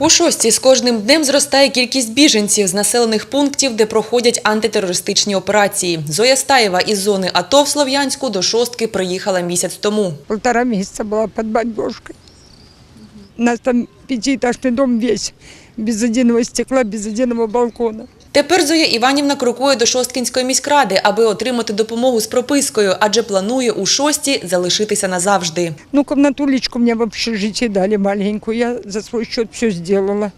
У шостій з кожним днем зростає кількість біженців з населених пунктів, де проходять антитерористичні операції. Зоя Стаєва із зони АТО в Слов'янську до шостки приїхала місяць тому. Полтора месяца была под бомбежкой. У нас там пятиэтажный дом весь, без единого стекла, без единого балкона. Тепер Зоя Іванівна крокує до Шосткінської міськради, аби отримати допомогу з пропискою, адже планує у шості залишитися назавжди. Ну, комнатулечку мне в общежитии дали маленькую. Я за свой счет все сделала.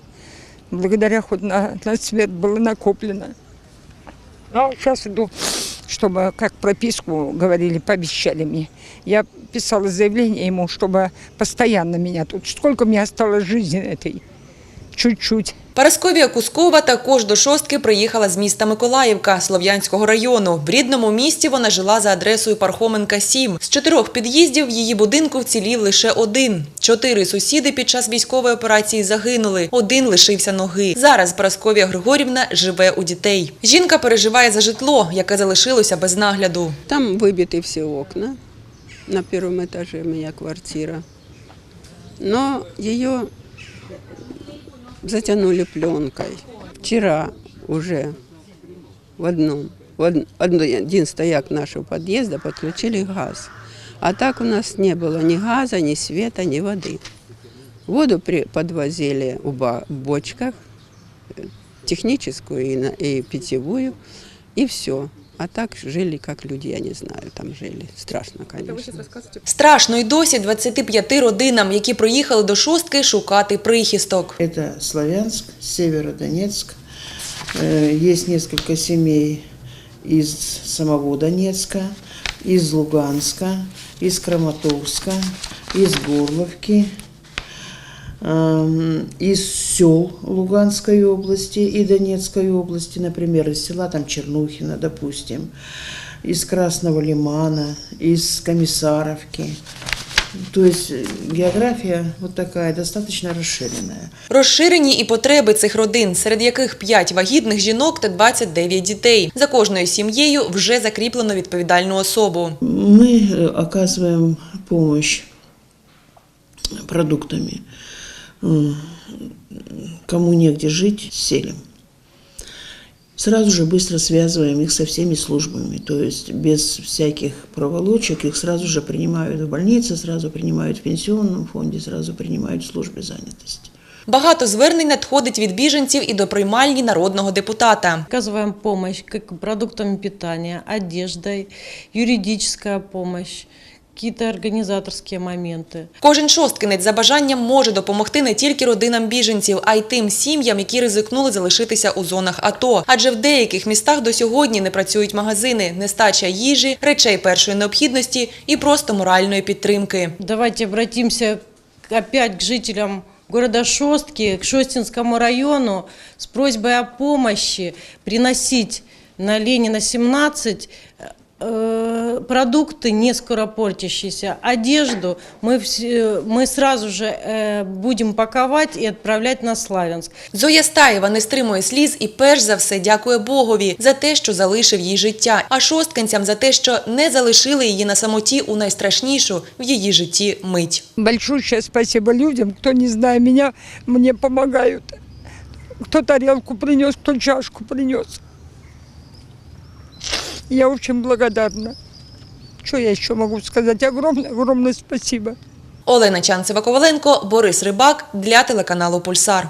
Благодаря хоть на, на свет было накоплено. А сейчас иду, чтобы, как прописку говорили, пообещали мне. Я писала заявление ему, чтобы постоянно меня тут. Сколько мне осталось жизни этой? Чуть-чуть. Парасковія Кускова також до шостки приїхала з міста Миколаївка Слов'янського району. В рідному місті вона жила за адресою Пархоменка 7. З чотирьох під'їздів в її будинку вцілів лише один. Чотири сусіди під час військової операції загинули. Один лишився ноги. Зараз Парасковія Григорівна живе у дітей. Жінка переживає за житло, яке залишилося без нагляду. Там выбиты все окна. На первом этаже у меня квартира. Но ее затянули пленкой. Вчера уже в одном, в од- один стояк нашего подъезда подключили газ. А так у нас не было ни газа, ни света, ни воды. Воду при, подвозили в бочках, э, техническую и, и питьевую, и все. А так жили, как люди, я не знаю, там жили. Страшно, конечно. Страшно й досі 25 родинам, які приїхали до шостки шукати прихисток. Это Славянск, Северодонецк. Э, Есть несколько семей из самого Донецка, из Луганска, из Краматорска, из Горловки, эм, из сел Луганской области и Донецкой области, например, из села там Чернухина, допустим, из Красного Лимана, из Комиссаровки. То есть э, география вот такая достаточно расширенная. Розширені і потреби цих родин, серед яких 5 вагітних жінок та 29 дітей. За кожною сім'єю вже закріплено відповідальну особу. Мы э, оказываем помощь продуктами. М, Кому негде жить, селим. Сразу же быстро связываем их со всеми службами, то есть без всяких проволочек, их сразу же принимают в больнице, сразу принимают в пенсионном фонде, сразу принимают в службе занятости. Багато звернень надходить від біженців і до приймальні народного депутата. Оказываем помощь как продуктами питания, одеждой, юридическая помощь, какие-то организаторские моменты. Кожен шосткинець за бажанням може допомогти не тільки родинам біженців, а й тим сім'ям, які ризикнули залишитися у зонах АТО. Адже в деяких містах до сьогодні не працюють магазини, нестача їжі, речей першої необхідності і просто моральної підтримки. Давайте к- опять к жителям города Шостки, к Шостинскому району с просьбой о помощи приносить на Ленина 17 э, продукты не скоропортящиеся, одежду мы, все- мы сразу же э, будем паковать и отправлять на Славянск. Зоя Стаєва не стримує сліз і перш за все дякує Богові за те, що залишив їй життя, а шосткинцям за те, що не залишили її на самоті у найстрашнішу в її житті мить. Большущее спасибо людям, кто, не зная меня, мне помогают. Кто тарелку принес, кто чашку принес. Я очень благодарна. Що я ще можу сказати? Огромне, огромне спасибо. Олена Чанцева-Коваленко, Борис Рибак для телеканалу Пульсар.